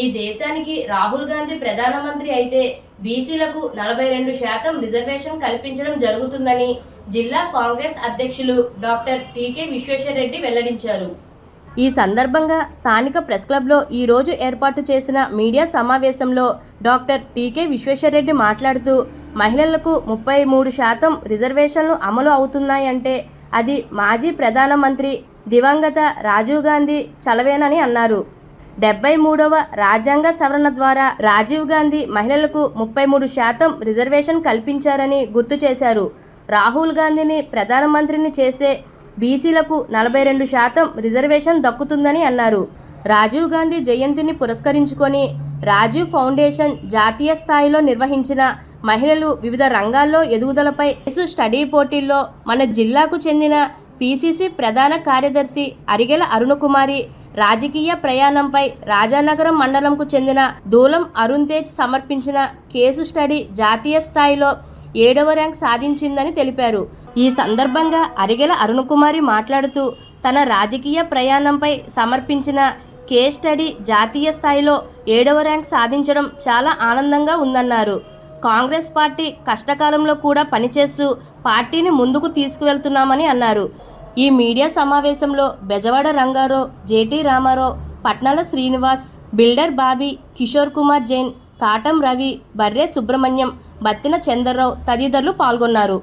ఈ దేశానికి రాహుల్ గాంధీ ప్రధానమంత్రి అయితే బీసీలకు నలభై రెండు శాతం రిజర్వేషన్ కల్పించడం జరుగుతుందని జిల్లా కాంగ్రెస్ అధ్యక్షులు డాక్టర్ టీకే విశ్వేశ్వరరెడ్డి వెల్లడించారు. ఈ సందర్భంగా స్థానిక ప్రెస్ క్లబ్లో ఈ రోజు ఏర్పాటు చేసిన మీడియా సమావేశంలో డాక్టర్ టీకే విశ్వేశ్వరరెడ్డి మాట్లాడుతూ మహిళలకు ముప్పై మూడు శాతం రిజర్వేషన్లు అమలు అవుతున్నాయంటే అది మాజీ ప్రధానమంత్రి దివంగత రాజీవ్ గాంధీ చలవేనని అన్నారు. డెబ్బై మూడవ రాజ్యాంగ సవరణ ద్వారా రాజీవ్ గాంధీ మహిళలకు ముప్పై మూడు శాతం రిజర్వేషన్ కల్పించారని గుర్తు చేశారు. రాహుల్ గాంధీని ప్రధానమంత్రిని చేసే బీసీలకు నలభై రెండు శాతం రిజర్వేషన్ దక్కుతుందని అన్నారు. రాజీవ్ గాంధీ జయంతిని పురస్కరించుకొని రాజీవ్ ఫౌండేషన్ జాతీయ స్థాయిలో నిర్వహించిన మహిళలు వివిధ రంగాల్లో ఎదుగుదలపై స్టడీ పోటీల్లో మన జిల్లాకు చెందిన పిసిసి ప్రధాన కార్యదర్శి అరిగెల అరుణకుమారి రాజకీయ ప్రయాణంపై రాజానగరం మండలంకు చెందిన దూలం అరుణ్ తేజ్ సమర్పించిన కేసు స్టడీ జాతీయ స్థాయిలో ఏడవ ర్యాంక్ సాధించిందని తెలిపారు. ఈ సందర్భంగా అరిగెల అరుణకుమారి మాట్లాడుతూ తన రాజకీయ ప్రయాణంపై సమర్పించిన కేస్ స్టడీ జాతీయ స్థాయిలో ఏడవ ర్యాంక్ సాధించడం చాలా ఆనందంగా ఉందన్నారు. కాంగ్రెస్ పార్టీ కష్టకాలంలో కూడా పనిచేస్తూ పార్టీని ముందుకు తీసుకువెళ్తున్నామని అన్నారు. ఈ మీడియా సమావేశంలో Bezawada Rangarao J T Ramarao Patnala Srinivas builder Bobby Kishore Kumar Jain Katam Ravi Barre Subrahmanyam Battina Chandra Rao తదితరులు పాల్గొన్నారు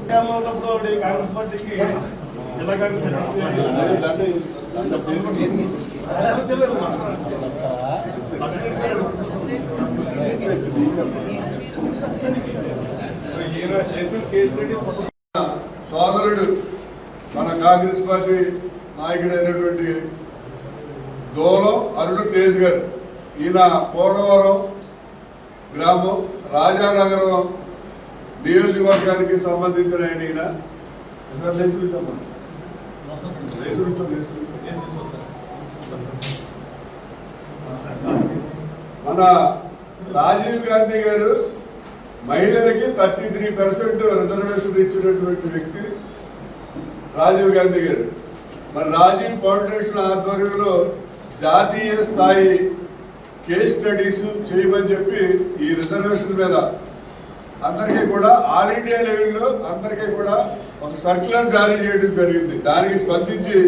కేరళలో ఉన్నప్పుడు ఆవిడ కాంగ్రెస్ పార్టీకి జిల్లా కాంగ్రెస్ అధ్యక్షుడు అదే చెల్లెలు మా. ఈయన చేసిన కేసు రెడ్డి సోదరుడు మన కాంగ్రెస్ పార్టీ నాయకుడైనటువంటి దోలో అరుడు తేజ్ గారు. ఈయన పోలవరం గ్రామం రాజానగరం నియోజకవర్గానికి సంబంధించిన ఆయన ఈయన. మన రాజీవ్ గాంధీ గారు మహిళలకి థర్టీ త్రీ పర్సెంట్ రిజర్వేషన్ ఇచ్చినటువంటి వ్యక్తి రాజీవ్ గాంధీ గారు. మరి రాజీవ్ ఫౌండేషన్ ఆధ్వర్యంలో జాతీయ స్థాయి కేస్ స్టడీస్ చేయమని చెప్పి ఈ రిజర్వేషన్ మీద అందరికీ కూడా ఆల్ ఇండియా లెవెల్లో అందరికీ కూడా ఒక సర్క్యులర్ జారీ చేయడం జరిగింది. దానికి స్పందించి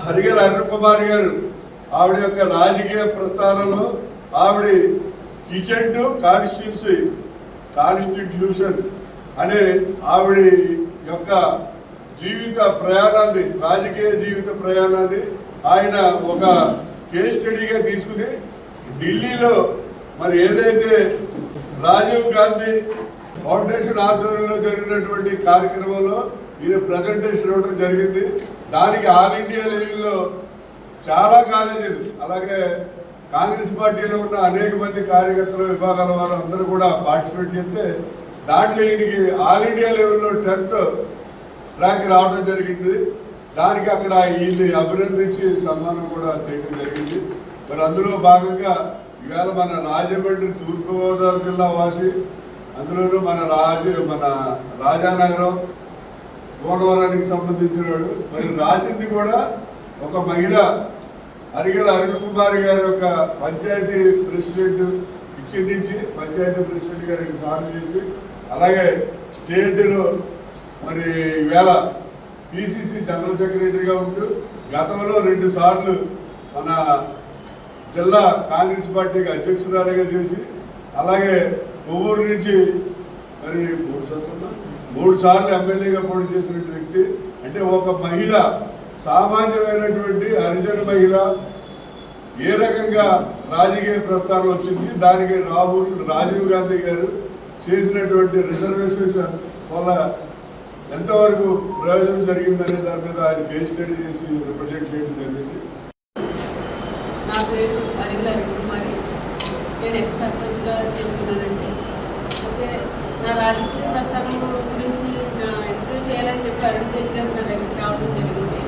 హరిగల అరుణ్ గారు ఆవిడ యొక్క రాజకీయ ప్రస్థానంలో ఆవిడ కిచెన్ టు కాన్స్టిట్యూన్సీ కాన్స్టిట్యూషన్ అనే ఆవిడ యొక్క జీవిత ప్రయాణాన్ని రాజకీయ జీవిత ప్రయాణాన్ని ఆయన ఒక కేస్ స్టడీగా తీసుకుని ఢిల్లీలో మరి ఏదైతే రాజీవ్ గాంధీ ఫౌండేషన్ ఆధ్వర్యంలో జరిగినటువంటి కార్యక్రమంలో ఈయన ప్రజెంటేషన్ ఇవ్వడం జరిగింది. దానికి ఆల్ ఇండియా లెవెల్లో చాలా కాలేజీలు అలాగే కాంగ్రెస్ పార్టీలో ఉన్న అనేక మంది కార్యకర్తల విభాగాల వారు అందరూ కూడా పార్టిసిపేట్ చేస్తే దాంట్లో ఈయనకి ఆల్ ఇండియా లెవెల్లో టెన్త్ ర్యాంక్ రావడం జరిగింది. దానికి అక్కడ ఈయన్ని అభినందించి సన్మానం కూడా చేయడం జరిగింది. మరి అందులో భాగంగా ఈవేళ మన రాజమండ్రి తూర్పుగోదావరి జిల్లా వాసి అందులోనూ మన రాజ మన రాజానగరం పోలవరానికి సంబంధించినవాడు మరి రాసింది కూడా ఒక మహిళ అరిగల అరుణ్ కుమార్ గారి యొక్క పంచాయతీ ప్రెసిడెంట్ ఇచ్చి నుంచి పంచాయతీ ప్రెసిడెంట్ గారికి సాయం చేసి అలాగే స్టేట్లో మరి ఈవేళ పిసిసి జనరల్ సెక్రటరీగా ఉంటూ గతంలో రెండు సార్లు మన జిల్లా కాంగ్రెస్ పార్టీకి అధ్యక్షురాలుగా చేసి అలాగే కొవ్వూరు నుంచి మరి మూడు సార్లు మూడు సార్లు ఎమ్మెల్యేగా పోటీ చేసిన వ్యక్తి అంటే ఒక మహిళ సామాన్యమైనటువంటి హరిజన మహిళ ఏ రకంగా రాజకీయ ప్రస్థానం వచ్చింది? దానికి రాహుల్ రాజీవ్ గాంధీ గారు చేసినటువంటి రిజర్వేషన్స్ వల్ల ఎంతవరకు ప్రయోజనం జరిగిందనే దాని మీద ఆయన కేస్ స్టడీ చేసి రిప్రజెంట్ చేయడం జరిగింది. నా పేరు అరిగిల కుమారి. నేను ఎక్స్ సర్పంచ్గా చేస్తున్నానండి. అయితే నా రాజకీయ ప్రస్తావన గురించి ఇంటర్వ్యూ చేయాలని చెప్పి అరుణ్ తేజ్ నా దగ్గరికి రావడం జరిగింది.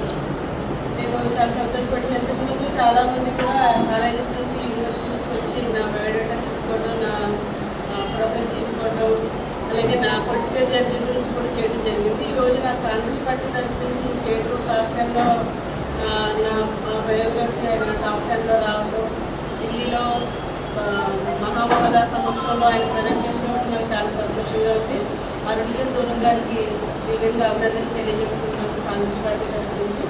నేను చాలా సంతోషపడి ఎందుకు చాలామంది కూడా కాలేజెస్ నుంచి యూనివర్సిటీ నుంచి వచ్చి నా బయోడేటా తీసుకోవడం నా ప్రొఫైల్ తీసుకోవడం అలాగే నా పొలిటికల్ జర్నీ గురించి కూడా చేయడం జరిగింది. ఈరోజు నా కాంగ్రెస్ పార్టీ తరఫు నుంచి చేయడం టాప్ నా బయోగ్రఫీ అయిన టాప్ టెన్లో రావడం ఢిల్లీలో మహామహదా సంవత్సరంలో ఆయన సంతోషంగా ఉంది ఆ దూరం గారికి ఈ విధంగా అభినందన తెలియజేసుకుంటున్నాను కాంగ్రెస్ పార్టీ తరఫు నుంచి.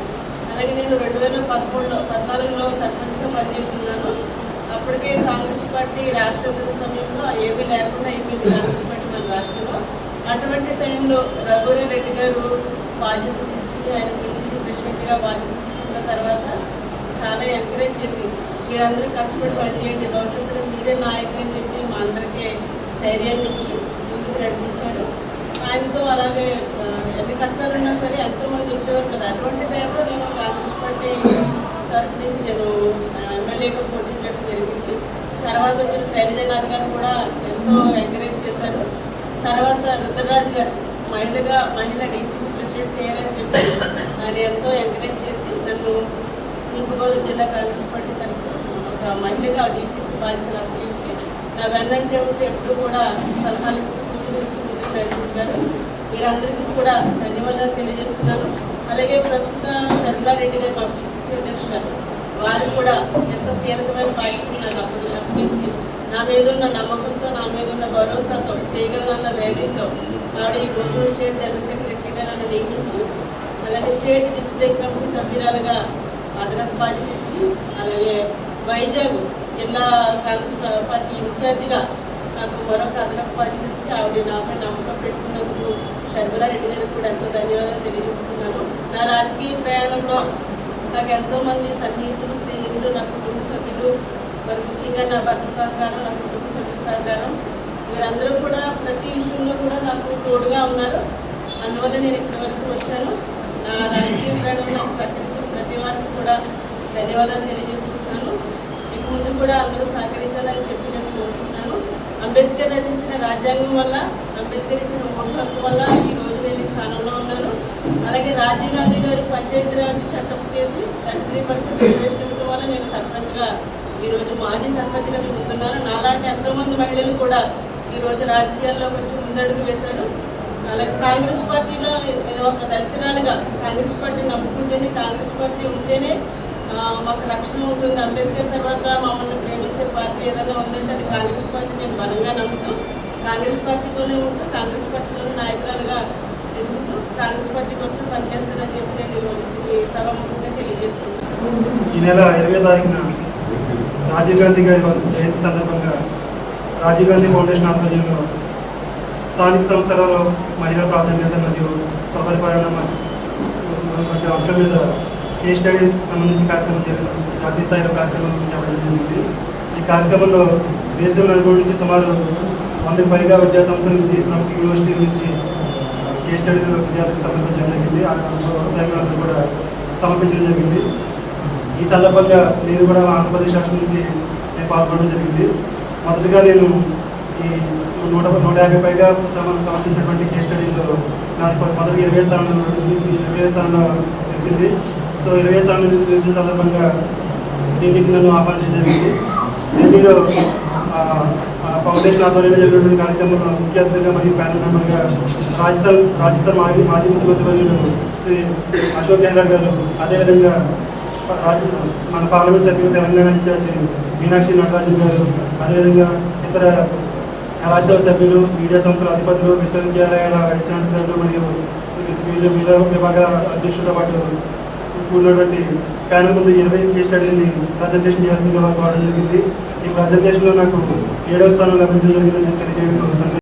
అలాగే నేను రెండు వేల పదమూడులో పద్నాలుగులో సర్పంచ్గా పనిచేస్తున్నాను. అప్పటికే కాంగ్రెస్ పార్టీ రాష్ట్ర విభజన సమయంలో ఏమీ లేకుండా అయిపోయింది కాంగ్రెస్ పార్టీ మన రాష్ట్రంలో. అటువంటి టైంలో రఘువీ రెడ్డి గారు బాధ్యత తీసుకుని ఆయన పిసిసి ప్రెసిడెంట్గా బాధ్యత తీసుకున్న తర్వాత చాలా ఎంకరేజ్ చేసి మీరందరూ కష్టపడి పనిచేయండి. భవిష్యత్తులో మీరే నాయకులు అని చెప్పి మా అందరికీ ధైర్యాన్ని ఇచ్చి ముందుకు నడిపించారు. ఆయనతో అలాగే ఎన్ని కష్టాలు ఉన్నా సరే ఎంతోమంది వచ్చేవారు కదా. అటువంటి టైంలో నేను కాంగ్రెస్ పార్టీ తరఫు నుంచి నేను ఎమ్మెల్యేగా పోటీ జరిగింది. తర్వాత వచ్చిన శైలజనాథ్ గారు కూడా ఎంతో ఎంకరేజ్ చేశారు. తర్వాత రుద్రరాజు గారు మహిళగా మహిళ డీసీసీ ప్రెసిడెంట్ చేయాలని చెప్పి ఆయన ఎంతో ఎంకరేజ్ చేసి నన్ను తూర్పుగోదావరి జిల్లా కాంగ్రెస్ పార్టీ తరఫున ఒక మహిళగా డీసీసీ బాధ్యతలు అప్పగించి నా వెన్నంటే ఉంటే ఎప్పుడు కూడా సలహాలు ఇస్తూ సూచనలు ఇస్తూ మీరందరికీ కూడా ధన్యవాదాలు తెలియజేస్తున్నాను. అలాగే ప్రస్తుత చంద్రారెడ్డి గారు మా పిసిసి అధ్యక్షులు వారు కూడా ఎంతో కీలకమైన బాధ్యతలు నాకు అప్పుడు అప్పగించి నా మీద ఉన్న నమ్మకంతో నా మీద ఉన్న భరోసాతో చేయగలనన్న ధైర్యంతో ఆవిడ ఈ రోజు స్టేట్ జనరల్ సెక్రటరీగా నన్ను నియమించి అలాగే స్టేట్ డిస్ప్లే కమిటీ సభ్యురాలుగా అదనపు బాధ్యత ఇచ్చి అలాగే వైజాగ్ జిల్లా కాంగ్రెస్ పార్టీ ఇన్ఛార్జిగా నాకు మరొక అదనపు బాధ్యత ఇచ్చి ఆవిడ నాపై నమ్మకం పెట్టుకున్నందుకు షర్మిలా రెడ్డి గారికి కూడా ఎంతో ధన్యవాదాలు తెలియజేసుకున్నాను. నా రాజకీయ ప్రయాణంలో నాకు ఎంతో మంది సన్నిహితులు స్నేహితులు నా కుటుంబ సభ్యులు మరి ముఖ్యంగా నా భర్త సహకారం నా కుటుంబ సభ్యుల సహకారం మీరందరూ కూడా ప్రతి విషయంలో కూడా నాకు తోడుగా ఉన్నారు. అందువల్ల నేను ఇక్కడి వరకు వచ్చాను. నా రాజకీయ ప్రయాణం నాకు సహకరించిన ప్రతి వారికి కూడా ధన్యవాదాలు తెలియజేసుకుంటున్నాను. ఇక ముందు కూడా అందరూ సహకరించాలని చెప్పి నేను కోరుకుంటున్నాను అంబేద్కర్ రచించిన రాజ్యాంగం వల్ల అంబేద్కర్ ఇచ్చిన ఓటు హక్కు వల్ల ఈ రోజు నేను ఈ స్థానంలో ఉన్నాను. అలాగే రాజీవ్ గాంధీ గారు పంచాయతీరాజ్ చట్టం చేసి థర్టీ త్రీ పర్సెంట్ రిజర్వేషన్ వల్ల నేను సర్పంచ్గా ఈరోజు మాజీ సర్పంచ్గా నేను ముందున్నాను నాలాంటి ఎంతోమంది మహిళలు కూడా ఈరోజు రాజకీయాల్లోకి వచ్చి ముందడుగు వేశారు. అలాగే కాంగ్రెస్ పార్టీలో ఏదో ఒక దళితురాలుగా కాంగ్రెస్ పార్టీ నమ్ముకుంటేనే కాంగ్రెస్ పార్టీ ఉంటేనే మాకు రక్షణ ఉంటుంది. అంబేద్కర్ తర్వాత మమ్మల్ని ప్రేమించే పార్టీ ఏదైనా ఉందంటే అది కాంగ్రెస్ పార్టీ నేను బలంగా నమ్ముతూ కాంగ్రెస్ పార్టీతోనే ఉంటూ కాంగ్రెస్ పార్టీలోనే నాయకురాలుగా ఎదుగుతూ కాంగ్రెస్ పార్టీ కోసం పనిచేస్తానని చెప్పి నేను ఈ సభాముఖంగా తెలియజేసుకుంటాను ఈ నెల ఇరవై తారీఖున రాజీవ్ గాంధీ గారి జయంతి సందర్భంగా రాజీవ్ గాంధీ ఫౌండేషన్ ఆధ్వర్యంలో స్థానిక సంస్థలలో మహిళా ప్రాధాన్యత మరియు సపరిపాలన వంటి అంశం మీద కేస్ స్టడీ సంబంధించి కార్యక్రమం జరిగింది జాతీయ స్థాయిలో కార్యక్రమం చేపట్టడం జరిగింది. ఈ కార్యక్రమంలో దేశం నలుగురు నుంచి సుమారు వందకు పైగా విద్యా సంస్థల నుంచి ప్రముఖ యూనివర్సిటీల నుంచి కేస్ స్టడీ విద్యార్థులకు సమర్పించడం జరిగింది. ఆ వ్యవసాయకులందరూ కూడా సమర్పించడం జరిగింది. ఈ సందర్భంగా నేను కూడా ఆంధ్రప్రదేశ్ రాష్ట్రం నుంచి నేను పాల్గొనడం జరిగింది. మొదటగా నేను ఈ నూట నూట యాభై పైగా సమర్పించినటువంటి కేస్ స్టడీలో నాకు మొదటి ఇరవై స్థానంలో ఇరవై స్థానంలో వచ్చింది సో ఇరవై స్వామి నిలిచిన సందర్భంగా దీనికి నన్ను ఆహ్వానించడం జరిగింది. ఢిల్లీలో ఫౌండేషన్ ఆధ్వర్యంలో జరిగినటువంటి కార్యక్రమంలో ముఖ్య అతిథిగా మరియు ప్యానల్ మెంబర్గా రాజస్థాన్ రాజస్థాన్ మాజీ మాజీ ముఖ్యమంత్రి వర్యులు శ్రీ అశోక్ గెహ్లాట్ గారు అదేవిధంగా మన పార్లమెంట్ సభ్యులు తెలంగాణ ఇన్ఛార్జి మీనాక్షి నటరాజన్ గారు అదేవిధంగా ఇతర రాజ్యసభ సభ్యులు మీడియా సంస్థల అధిపతులు విశ్వవిద్యాలయాల వైస్ ఛాన్సలర్లు మరియు వివిధ విభాగాల అధ్యక్షులతో పాటు ఉన్నటువంటి ప్యానల్ ముందు ఇరవై కేస్ స్టడీని ప్రజెంటేషన్ చేయాల్సిందిగా వారు కోరడం జరిగింది. ఈ ప్రజెంటేషన్లో నాకు ఏడవ స్థానం లభించడం జరిగిందని తెలియజేయడం